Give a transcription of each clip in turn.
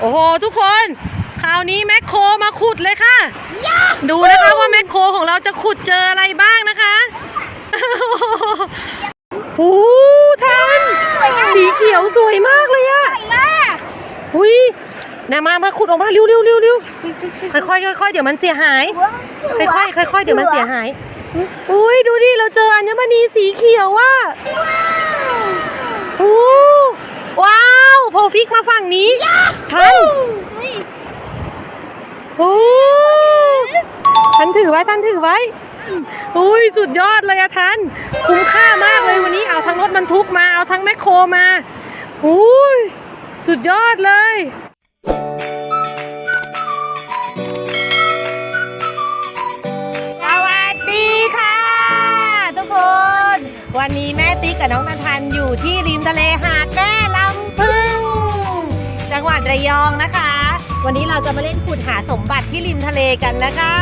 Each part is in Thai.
โอ้โหทุกคน คราวนี้แมคโครมาขุดเลยค่ะ ดูนะคะว่าแมคโครของเราจะขุดเจออะไรบ้างนะคะโอ้โหทันสีเขียวสวยมากเลยอะใหญ่มากหุยนามามาขุดออกมาเร็วเร็วเร็วเร็วค่อยค่อยค่อยๆเดี๋ยวมันเสียหาย ค่อยๆค่อยๆเดี๋ยวมันเสียหาย อุ้ยดูดิเราเจออัญมณีสีเขียวว่ะโอ้ว้าว โพฟิกมาฝั่งนี้ทันเฮ้ยโอ้ทันถือไว้ทันถือไว้อุ้ยสุดยอดเลยอะทันคุ้มค่ามากเลยวันนี้เอาทั้งรถบรรทุกมาเอาทั้งแมคโครมาอุ้ยสุดยอดเลยสวัสดีค่ะ ทุกคน วันนี้แม่ติ๊กกับน้องนันทันอยู่ที่ริมทะเลหาดแระยองนะคะ วันนี้เราจะมาเล่นขุดหาสมบัติที่ริมทะเลกันนะคะ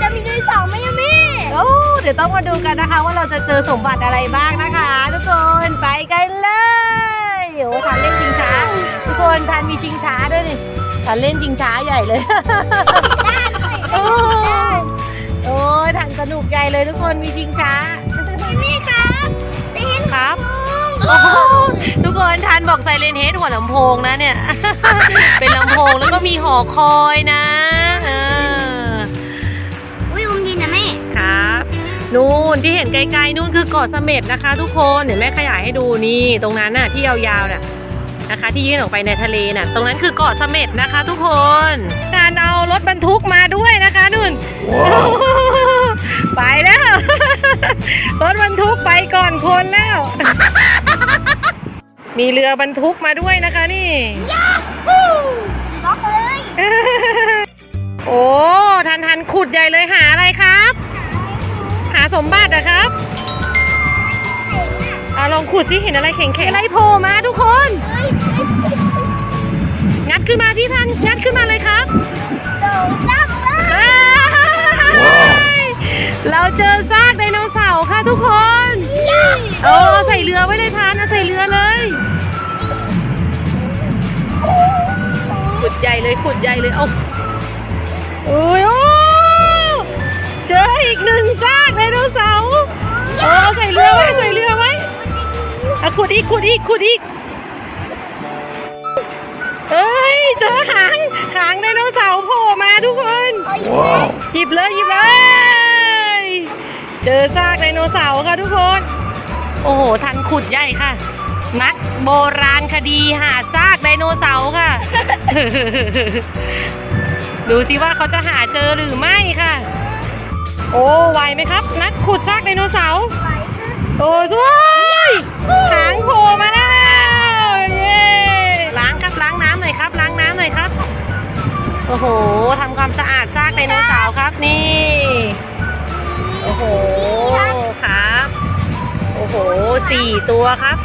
จะมีด้วยสองไหมยังมีโอ้เดี๋ยวต้องมาดูกันนะคะ ว่าเราจะเจอสมบัติอะไรบ้างนะคะ ทุกคนไปกันเลยโอ้ทันเล่นชิงช้า ทุกคนทันมีชิงช้าด้วยนี่ทันเล่นชิงช้าใหญ่เลยโอ้ยโอ้ยทันสนุกใหญ่เลยทุกคนมีชิงช้านี่ครับเซนครับโอ้โห ทุกคนทันบอกไซเรนเฮดหัวลำโพงนะเนี่ย เป็นลำโพงแล้วก็มีหอคอยนะเอออุ้ยอมยินนะแม่ครับนู่นที่เห็นไกลๆนู่นคือเกาะเสม็ดนะคะ ทุกคนเดี๋ยวแม่ขยายให้ดูนี่ตรงนั้นน่ะที่ยาวๆน่ะนะคะ ที่ยื่นออกไปในทะเลน่ะ ตรงนั้นคือเกาะเสม็ดนะคะ ทุกคนการเอารถบรรทุกมาด้วยนะคะนู่น มีเรือบรรทุกมาด้วยนะคะนี่ล็อกเลยโอ้ทันทันขุดใหญ่เลยหาอะไรครับ หาสมบัติอะครับเอาลองขุดสิเห็นอะไรแข็งๆอะไรโผล่มาทุกคนเฮ้ยเฮ้ยเฮ้ยเฮ้ยงัดขึ้นมาพี่ทันงัดขึ้นมาเลยครับโดนซักเลยว้ายเราเจอซากไดโนเสาร์ค่ะทุกคน โอ้ใส่เรือไว้เลยทันเอาใส่เรือเลยขุดใหญ่เลยขุดใหญ่เลยเอาโอ้ยโอ้เจออีกหนึ่งซากไดโนเสาร์โอ้ใส่เรือไว้ใส่เรือไว้อะขุดอีกขุดอีกขุดอีกเอ้ยเจอหางหางไดโนเสาร์โผล่มาทุกคนหยิบเลยหยิบเลย เจอซากไดโนเสาร์ค่ะทุกคน โอ้โห ทันขุดใหญ่ค่ะ นักโบราณคดีหาซากไดโนเสาร์ค่ะ ดูสิว่าเขาจะหาเจอหรือไม่ค่ะ โอ้ไหวไหมครับ นักขุดซากไดโนเสาร์โอ้สวยหางโผล่มาแล้วเย้ล้างครับล้างน้ำหน่อยครับ ล้างน้ำหน่อยครับ โอ้โหทำความสะอาดซากไดโนเสาร์ครับนี่ สี่ตัวครับ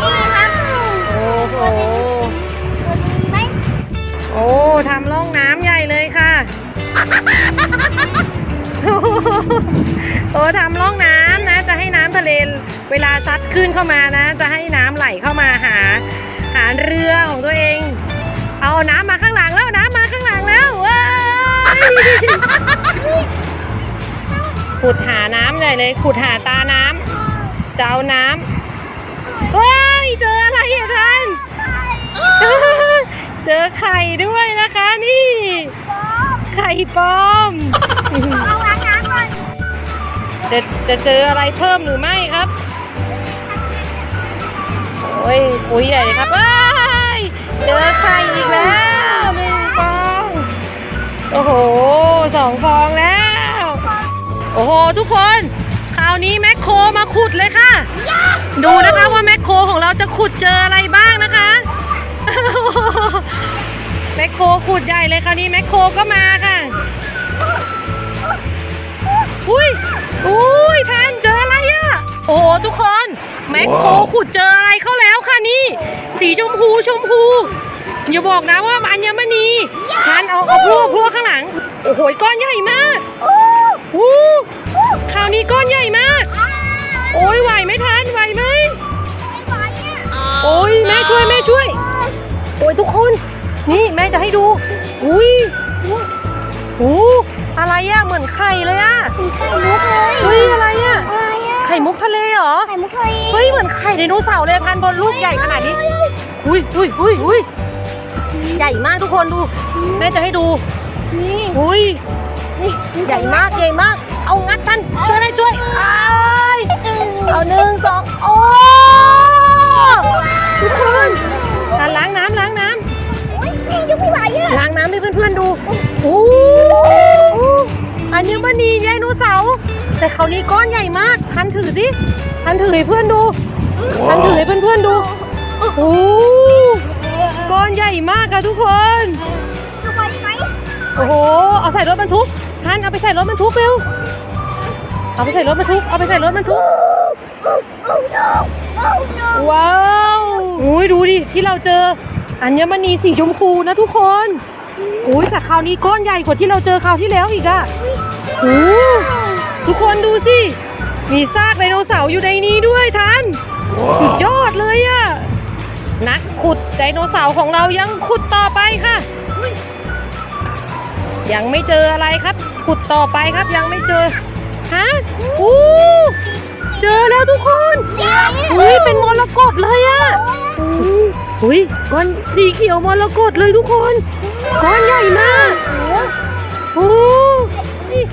นี่ครับโอ้โห ตัวนี้ไหมโอ้ทำร่องน้ำใหญ่เลยค่ะ โอ้ทำร่องน้ำนะ จะให้น้ำทะเลเวลาซัดขึ้นเข้ามานะ จะให้น้ำไหลเข้ามาหา หาเรือของตัวเอง เอาน้ำมาข้างหลังแล้วน้ำมาข้างหลังแล้วเว้ยขุดหาน้ำใหญ่เลยขุดหาตาน้ำ จะเอาน้ำเฮ้ยเจออะไรอะท่าน เจอไข่ด้วยนะคะนี่ ไข่ปลอมเอาล้างน้ำก่อนจะจะเจออะไรเพิ่มหรือไม่ครับ โอ้ยปุ๋ยใหญ่เลยครับว้ายเจอไข่อีกแล้วหนึ่งฟอง โอ้โหสองฟองแล้ว โอ้โห ทุกคนคราวนี้แมคโครมาขุดเลยค่ะ ดูนะคะว่าแมคโครของเราจะขุดเจออะไรบ้างนะคะแมคโครขุดใหญ่เลยคราวนี้แมคโครก็มาค่ะ อุ้ยอุ้ยทันเจออะไรอะโอ้โหทุกคนแมคโครขุดเจออะไรเข้าแล้วค่ะนี่ สีชมพูชมพูอย่าบอกนะว่าอัญมณีทันเอาเอาพลั่วพลั่วข้างหลัง โอ้โหก้อนใหญ่มากโอ้อู้คราวนี้ก้อนใหญ่มาก โอ้ยไหวไหมทันไหวไหมไม่ไหวเนี่ยโอ้ยแม่ช่วยแม่ช่วย โอ้ยทุกคน นี่แม่จะให้ดู อุ้ยอู้อะไรอะเหมือนไข่เลยอะไข่มุกเลยเฮ้ยอะไรอะอะไรอะไข่มุกทะเลเหรอ ไข่มุกทะเล เฮ้ยเหมือนไข่ไดโนเสาร์เลยทันบนลูกใหญ่ขนาดนี้ อุ้ยอุ้ยอุ้ยอุ้ยใหญ่มากทุกคนดู แม่จะให้ดู นี่ อุ้ยนี่ใหญ่มากใหญ่มาก เอางัดทันช่วยแม่ช่วยอ้ายเอาหนึ่งสองโอ้ทุกคนทันล้างน้ำล้างน้ำอุ้ยแม่ยกไม่ไหวอะล้างน้ำให้เพื่อนๆดูโอ้อัญมณีไดโนเสาร์แต่เขาวนี้ก้อนใหญ่มากทันถือสิทันถือให้เพื่อนดูทันถือให้เพื่อนๆดูโอ้โหก้อนใหญ่มากค่ะทุกคนทำไมไหมโอ้โห เอาใส่รถบรรทุกท่านเอาไปใส่รถบรรทุกเร็ว เอาไปใส่รถบรรทุก เอาไปใส่รถบรรทุกโอ้โนโอ้โนว้าวอุ้ยดูดิ ที่เราเจอ อัญมณีสีชมพูนะทุกคนอุ้ยแต่คราวนี้ก้อนใหญ่กว่าที่เราเจอคราวที่แล้วอีกอะโอ้ทุกคนดูสิ มีซากไดโนเสาร์อยู่ในนี้ด้วยท่าน สุดยอดเลยอะนักขุดไดโนเสาร์ของเรายังขุดต่อไปค่ะ ยังไม่เจออะไรครับ ขุดต่อไปครับยังไม่เจอ ฮะอู้เจอแล้วทุกคนอุ้ยเป็นมรกตเลยอะอุ้ยก้อนสีเขียวมรกตเลยทุกคนก้อนใหญ่มากโอ้นี่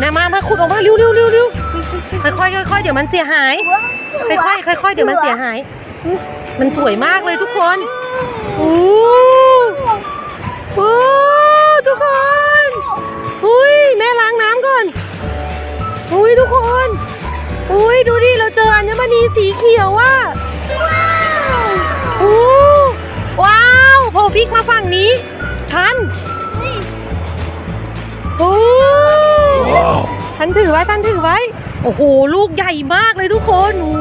นามามาขุดออกมาเร็วเร็วเร็วเร็วค่อยค่อยค่อยๆเดี๋ยวมันเสียหาย ค่อยค่อยค่อยๆเดี๋ยวมันเสียหาย มันสวยมากเลยทุกคนโอ้โอ้ทุกคนอุ้ยแม่ล้างน้ำก่อน อุ้ยทุกคน อุ้ยดูดิเราเจออัญมณีสีเขียวว่ะโอ้ว้าวโพฟิกมาฝั่งนี้ ทันโอ้ทันถือไว้ทันถือไว้ โอ้โห ลูกใหญ่มากเลยทุกคนโอ้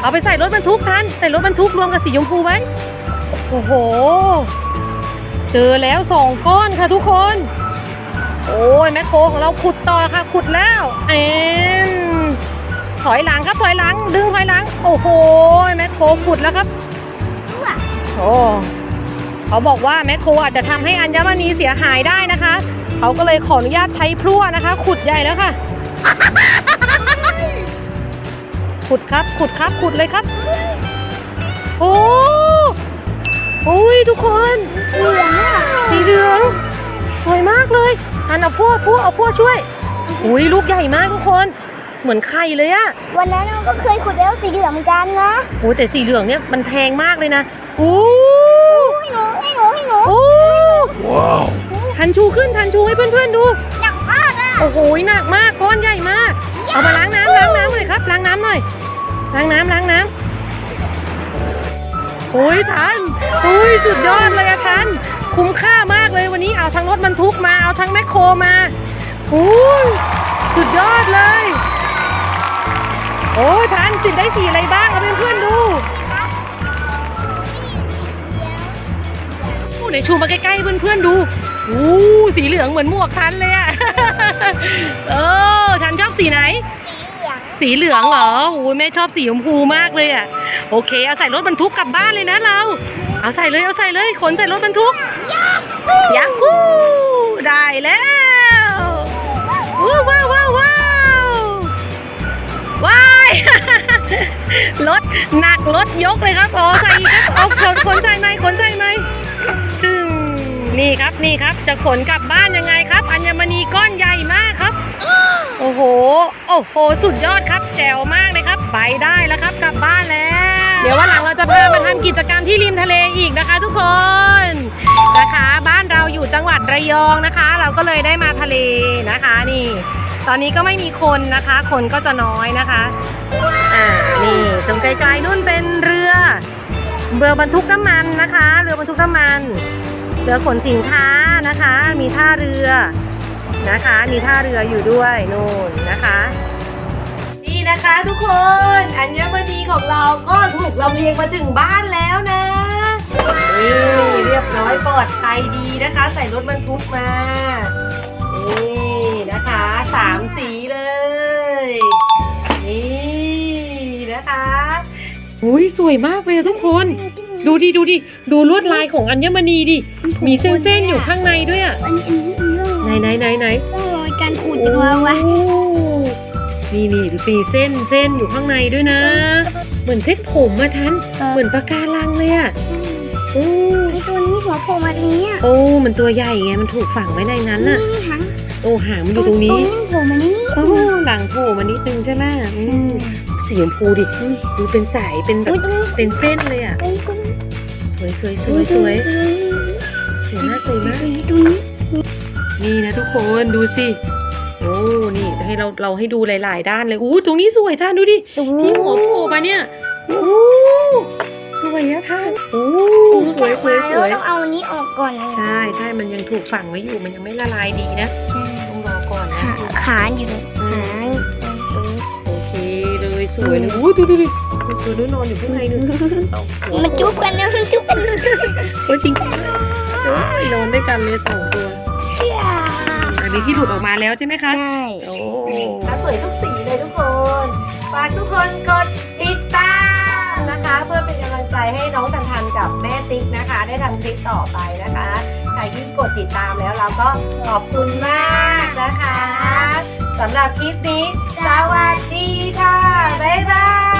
เอาไปใส่รถบรรทุกทันใส่รถบรรทุกรวมกับสีชมพูไว้ โอ้โห เจอแล้วสองก้อนค่ะทุกคน โอ้ยแมคโครของเราขุด ต่อค่ะขุดแล้วเอ็นถอยหลังครับถอยหลัง ดึงถอยหลัง โอ้โหแมคโครขุดแล้วครับโอ้เขาบอกว่าแมคโครอาจจะทำให้อัญมณีเสียหายได้นะคะ เขาก็เลยขออนุญาตใช้พลั่วนะคะ ขุดใหญ่แล้วค่ะ ขุดครับขุดครับขุดเลยครับ โอ้โอ้ยทุกคนสีเหลืองสวยมากเลย อันเอาพวกพวกเอาพวกช่วย อุ้ยลูกใหญ่มากทุกคน เหมือนไข่เลยอะวันนั้นเราก็เคยขุดแล้วสีเหลืองเหมือนกันนะโอ้แต่สีเหลืองเนี่ยมันแพงมากเลยนะโอ้ให้หนูให้หนูให้หนูโอ้ทันชูขึ้นทันชูให้เพื่อนๆดูหนักมากอะโอ้โหหนักมากก้อนใหญ่มาก เอามาล้างน้ำล้างน้ำหน่อยครับล้างน้ำหน่อยล้างน้ำล้างน้ำโอ้ยทันโอ้ยสุดยอดเลยอะทัน คุ้มค่ามากเลยวันนี้เอาทั้งรถบรรทุกมาเอาทั้งแมคโครมาโอ้ยสุดยอดเลย โอ้ยทันสิได้สีอะไรบ้างเอาเพื่อนๆดูโอ้ไหนชูมาใกล้ๆเพื่อนๆดูโอ้สีเหลืองเหมือนหมวกทันเลยอะเออทันชอบสีไหน สีเหลืองสีเหลืองเหรอโอ้ยแม่ชอบสีชมพูมากเลยอะ โอเค เอาใส่รถบรรทุกกลับบ้านเลยนะเรา เอาใส่เลย เอาใส่เลย ขนใส่รถบรรทุกยาคูได้แล้วว้าวว้าวว้าวว้าวว้ายรถหนักรถยกเลยครับอ๋อใส่อีกครับเอาขนขนใส่ไหมขนใส่ไหมจึงนี่ครับนี่ครับ จะขนกลับบ้านยังไงครับ อัญมณีก้อนใหญ่มากครับ โอ้โห โอ้โห สุดยอดครับ แจ๋วมากเลยครับ ไปได้แล้วครับ กลับบ้านแล้ว เดี๋ยววันหลังเราจะพามาทำกิจกรรมที่ริมทะเลอีกนะคะ ทุกคน นะคะ บ้านเราอยู่จังหวัดระยองนะคะ เราก็เลยได้มาทะเลนะคะ นี่ ตอนนี้ก็ไม่มีคนนะคะ คนก็จะน้อยนะคะ อ่า นี่ ตรงไกลๆนู่นเป็นเรือ เรือบรรทุกน้ำมันนะคะ เรือบรรทุกน้ำมัน เรือขนสินค้านะคะ มีท่าเรือ นะคะ มีท่าเรืออยู่ด้วยนู่นนะคะ นี่นะคะทุกคนอัญมณีของเราก็ถูกลำเลียงมาถึงบ้านแล้วนะนี่เรียบร้อยปลอดภัยดีนะคะ ใส่รถบรรทุกมานี่นะคะสามสีเลยนี่นะคะอุ้ยสวยมากเลยทุกคน ดูดิดูดิดูลวดลายของอัญมณีดิมีเส้นๆอยู่ข้างในด้วยอะ อันนี้ ไหนไหนไหนไหนร่องรอยการขูดจังวะวะโอ้นี่นี่มีเส้นเส้นอยู่ข้างในด้วยนะ เหมือนเส้นผมอะทันเหมือนปะการังเลยอะโอ้ไอตัวนี้หัวโผล่มาตรงนี้อะโอ้ มันตัวใหญ่ไงมันถูกฝังไว้ในนั้นน่ะนี่หางโอ้หางมันอยู่ตรงนี้โผล่มานี่โอ้หลังโผล่มานิดนึงใช่ไหมอืมสีชมพูดิอืมดูเป็นสายเป็นแบอุ้บยตรงนี้เป็นเส้นเลยอะตรงนี้สวยสวยสวยสวยสวยมากสวยมากตรงนี้ตรง นี้นี่นะทุกคนดูสิ โอ้ นี่ให้เราเราให้ดูหลาย ๆ ด้านเลย อู้ตรงนี้สวยท่านดูดิตรงที่นี้หัวโผล่มาเนี่ยโอ้สวยอะท่านโอ้สวยสวยสวยต้องเอาอันนี้ออกก่อนนะใช่ใช่มันยังถูกฝังไว้อยู่ มันยังไม่ละลายดีนะต้องรอก่อนนะขาขาอยู่ตรงหางตรงนี้โอเคเลยสวยเลยอู้ดูดูดิตัวนู้นนอนอยู่ข้างในนึงเอาหัวมันจุ๊บกันนะมันจุ๊บกันโอ้ยจริงโอ้ยนอนด้วยกันเลยสองตัวอั นนี้ที่หลุดออกมาแล้วใช่ไหมคะ ใช่โอ้สวยทุกสีเลยทุกคนฝากทุกคนกดติดตามนะคะ เพื่อเป็นกำลังใจให้น้องทันทันกับแม่ติ๊กนะคะ ได้ทำคลิปต่อไปนะคะใครที่กดติดตามแล้วเราก็ขอบคุณมากนะคะสำหรับคลิปนี้ สวัสดีค่ะ บ๊ายบาย